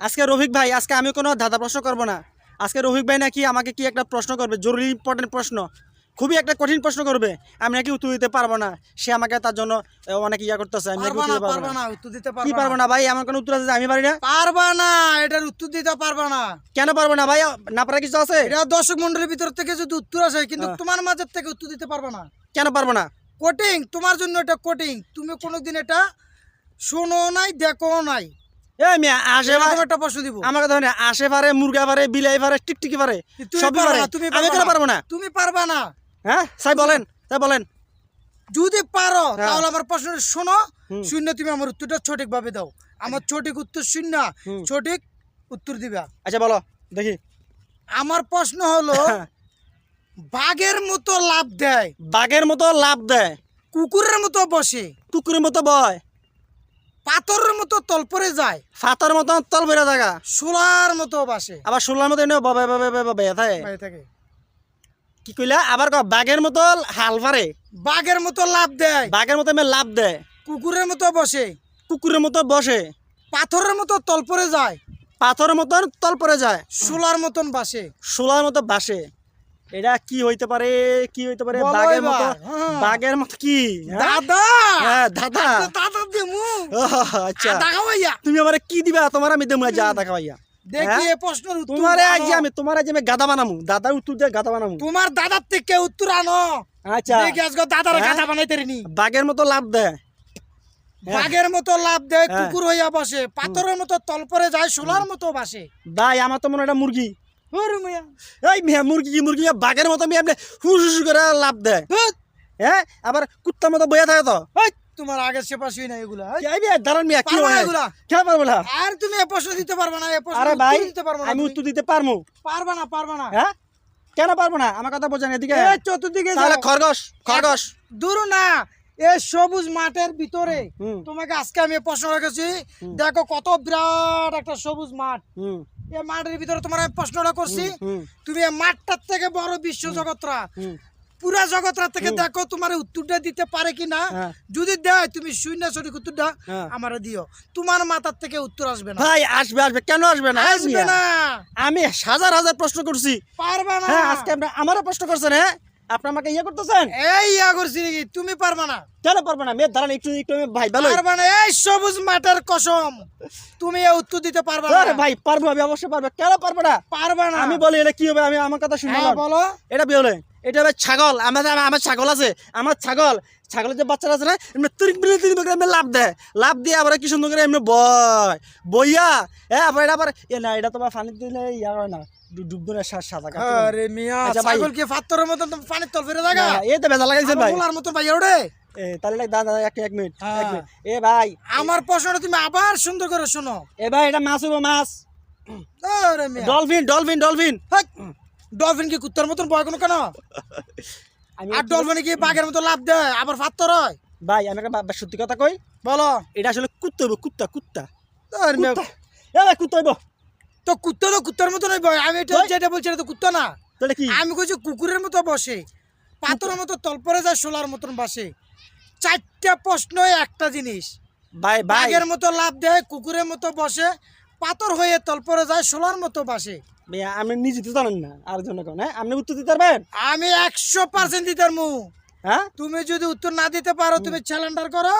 আজকে রফিক ভাই আজকে আমি কোনো ধাঁধা প্রশ্ন করব না। আজকে রফিক ভাই নাকি আমাকে কি একটা প্রশ্ন করবে? জরুরি ইম্পর্টেন্ট প্রশ্ন। খুবই একটা কঠিন প্রশ্ন করবে। আমি নাকি উত্তর দিতে পারব না। সে আমাকে তার জন্য অনেক ইয়া করতেছে। আমি নাকি উত্তর না পারব না। না উত্তর দিতে কি পারব না। ভাই? আমার কোনো উত্তর আছে আমি পারি না? পারবা না এটার উত্তর দিতে পারবা না। কেন পারব না ভাই? না পারা কিছু আছে? এটা দর্শক মন্ডলীর ভিতর থেকে যদি উত্তর আসে কিন্তু হ্যাঁ। তোমার মাঝের থেকে উত্তর দিতে পারবা না। কেন পারব না? কোটিং তোমার জন্য এটা কোটিং তুমি কোনোদিন এটা শোনো নাই দেখো নাই। প্রশ্ন আমাকে পারে মুরগা পারে বিলাই পারে টিকটিকি পারে তুমি সবই পারবা পারে। না, আমি কেন পারব না? তুমি পারবা না। হ্যাঁ? সাই বলেন তাই বলেন। যদি পারো হ্যাঁ। তাহলে আমার প্রশ্নটা শোনো। শূন্য তুমি আমার উত্তরটা সঠিকভাবে দাও। আমার সঠিক উত্তর শূন্য। সঠিক উত্তর দিবা। আচ্ছা বলো দেখি। আমার প্রশ্ন হলো বাঘের মতো লাভ দেয়। বাঘের মতো লাভ দেয়। কুকুরের মতো বসে। কুকুরের মতো বয়। পাথরের মতো তলপরে যায়। ফাতার মতো তল বেড়ে থাকা সোলার মতো বাসে। আবার শুনলার মতো এনে বাবে বাবে বাবে থাকে। থাকে। কি কইলা? আবার ক বাঘের মতো হাল পারে। বাঘের মতো লাভ দেয়। বাঘের মতো লাভ দেয়। কুকুরের মতো বসে। কুকুরের মতো বসে। পাথরের মতো তলপরে যায়। পাথরের মতন তল পরে যায়। সোলার মতন বাসে। সোলার মতো বাসে। এটা কি হইতে পারে? কি হইতে পারে? বাঘের মতো হ্যাঁ। বাঘের মতো কি? হ্যাঁ? দাদা! হ্যাঁ দাদা দাদা আচ্ছা। দেখা ভাইয়া তুমি আমার কি দিবা? তোমার আমি দেবো যা দেখা ভাইয়া দেখি হ্যাঁ? প্রশ্নের উত্তর তোমারে আজ আমি তোমার আজ আমি গাদা বানামু দাদার উত্তর দিয়ে গাদা বানামু। তোমার দাদার থেকে উত্তর আনো। আচ্ছা। দেখি আজকে দাদার হ্যাঁ? গাদা বানাইতে নি বাঘের মতো লাভ দেয় বাঘের মতো লাভ দেয় হ্যাঁ। কুকুর হইয়া বসে। পাথরের মতো তলপরে যায় সোলার মতো বাসে। ভাই আমার তো মনে হয় এটা মুরগি। এই মিয়া মুরগি মুরগি? বাঘের মতো হুস হুস করে লাভ দেয় হ্যাঁ? আবার কুত্তার মতো বইয়া থাকে তো। তোমার আগে সেপাশই না এগুলা দাঁড়ান মিয়া কি হয়? এগুলা? পারব না? আর তুমি এ প্রশ্ন দিতে পারবে না এ প্রশ্ন আরে ভাই দিতে পারবে না আমি উত্তর দিতে পারব। পারবা না পারবা না। হ্যাঁ? কেন পারব না? আমার কথা বোঝেন এদিকে। চতুর্দিকে তাহলে খরগোশ খরগোশ। দূর না এই সবুজ মাঠের ভিতরে। তোমাকে আজকে আমি প্রশ্ন রেখেছি। দেখো কত বিরাট একটা সবুজ মাঠ। এই মাঠের ভিতরে তোমার প্রশ্নটা করছি। তুমি এই মাঠটার থেকে বড় বিশ্ব জগৎরা। পুরা জগৎরা থেকে দেখো তোমার উত্তরটা দিতে পারে কি না হ্যাঁ। যদি দেয় তুমি শূন্য সঠিক উত্তরটা হ্যাঁ। আমারে দিও। তোমার মাথার থেকে উত্তর আসবে না। ভাই আসবে আসবে। কেন আসবে না? আসবে না। আমি হাজার হাজার প্রশ্ন করছি। পারবা না। হ্যাঁ আজকে আপনি আমারও প্রশ্ন করছেন হ্যাঁ? আপনি আমাকে ইয়ে করতেছেন? এই ইয়া করছি নাকি? তুমি পারবা না। কেন পারব না? মেয়ে দাঁড়ান একটু একটু আমি ভাই ভালো পারবা না। এই সবুজ মাঠের কসম। তুমি এই উত্তর দিতে পারবা আরে না ভাই পারব আমি অবশ্যই পারব। কেন পারব না? পারবা না। আমি বলি এটা কি হবে? আমি আমার কথা হ্যাঁ, বলো। এটা হলে। এটা হবে ছাগল। আমার আমার- আমার ছাগল আছে। আমার ছাগল। ছাগলের যে বাচ্চারা আছে না এমনি তুরিক বিলি তুরিক করে এমনি লাভ দেয়। লাভ দিয়ে আবার কি সুন্দর করে এমনি বয় বইয়া হ্যাঁ আবার এটা আবার এ না এটা তোমার পানি দিলে ইয়া হয় না। সাদা আরে মিয়া আচ্ছা, ছাগল কি মতন পানির তল ফিরে থাকা না, এই তো বেজা লাগাইছেন ভাই। মোলার মতন ভাই ওরে। তাহলে দাদা এক এক মিনিট এক হ্যাঁ। মিনিট। এ ভাই। আমার প্রশ্নটা তুমি আবার সুন্দর করে শোনো। এ ভাই এটা মাছ মাছ। Dolphin dolphin dolphin. ডলফিন কি কুত্তার মতন বয় কোনো কেন? আর ডলফিন কি বাঘের মতো লাভ দেয়? আবার ফাত্তর হয় ভাই আমি একটা সত্যি কথা কই? বলো। এটা আসলে কুত্তা হইব কুত্তা কুত্তা। কুত্তা। হইব। তো কুত্তা তো কুত্তার মতো নয় আমি এটা যেটা বলছি এটা তো কুত্তা না। তাহলে কি? আমি কইছি কুকুরের মতো বসে পাথরের মতো তলপরে যায় সোলার মতন বসে। চারটা প্রশ্ন একটা জিনিস। ভাই বাঘের মতো লাভ দেয় কুকুরের মতো বসে পাথর হয়ে তলপরে যায় সোলার মতো বসে। ভাই, আপনি নিজে তো জানেন না আর জন্য কোন হ্যাঁ? আপনি উত্তর দিতে পারবেন? আমি একশো পার্সেন্ট দিতে পারব। হ্যাঁ? তুমি যদি উত্তর না দিতে পারো তুমি চ্যালেঞ্জার করো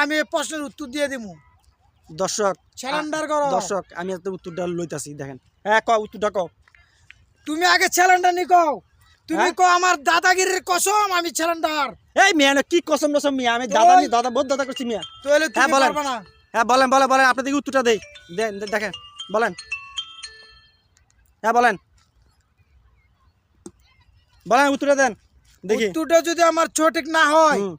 আমি প্রশ্নের উত্তর দিয়ে দিব দর্শক চ্যালেঞ্জার করো। দর্শক আমি একটা উত্তরটা লইতাছি দেখেন। হ্যাঁ ক উত্তরটা ক তুমি আগে চ্যালেঞ্জার নি কও। তুমি হ্যাঁ? কো আমার দাদাগিরির কসম আমি চ্যালেঞ্জার এই মিয়া কি কসম কসম মিয়া? আমি দাদা নি দাদা বহুত দাদা করছি মিয়া। তাহলে হ্যাঁ, তুমি বলেন। পারবে না। হ্যাঁ বলেন বলেন বলেন আপনাদের উত্তরটা দেই। দেখেন বলেন। হ্যাঁ বলেন। বলেন উত্তরটা দেন। দেখি। উত্তরটা যদি আমার সঠিক না হয় হুম,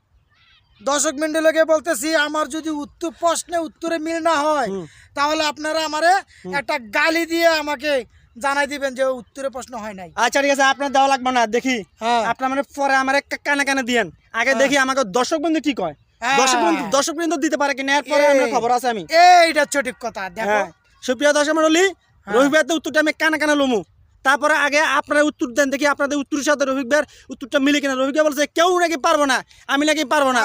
দর্শক মন্ডলীকে বলতেছি আমার যদি উত্তর প্রশ্নে উত্তরে মিল না হয় তাহলে আপনারা আমারে একটা গালি দিয়ে আমাকে জানাই দিবেন যে উত্তরে প্রশ্ন হয় নাই। আচ্ছা ঠিক আছে আপনার দেওয়া লাগবে না দেখি। হ্যাঁ। আপনার মানে পরে আমার কানে কানে দিয়েন। আগে হ্যাঁ। দেখি আমাকে দর্শক বন্ধু কি কয়। হ্যাঁ। দর্শক বন্ধু দর্শক বন্ধু দিতে পারে কিনা এরপরে আমার খবর আছে আমি। এইটা সঠিক কথা দেখো। সুপ্রিয় দর্শক মন্ডলী হ্যাঁ। রফিক ভাইয়ের উত্তরটা আমি কানে কানে লমু। তারপরে আগে আপনারা উত্তর দেন দেখি আপনাদের উত্তরের সাথে রফিক ভাইয়ের উত্তরটা মিলে কিনা। রফিক ভাই বলছে কেউ নাকি পারব না আমি নাকি পারব না।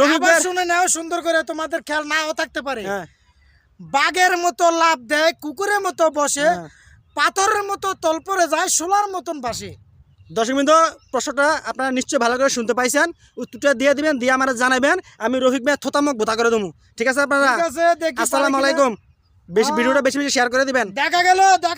রফিক ভাইয়ের শুনে নাও সুন্দর করে তোমাদের খেয়াল নাও থাকতে পারে। হ্যাঁ। বাঘের মতো লাভ দেয় কুকুরের মতো বসে হ্যাঁ। পাথরের মতো তলপরে যায় সোলার মতন বাসে। দর্শক বিন্দু প্রশ্নটা আপনারা নিশ্চয়ই ভালো করে শুনতে পাইছেন। উত্তরটা দিয়ে দিবেন দিয়ে আমার জানাবেন। আমি রফিক ভাই থতামক বোতা করে দেবো। ঠিক আছে আপনারা? আসসালামু আলাইকুম। বেশি। ভিডিওটা বেশি বেশি শেয়ার করে দিবেন দেখা গেল দেখা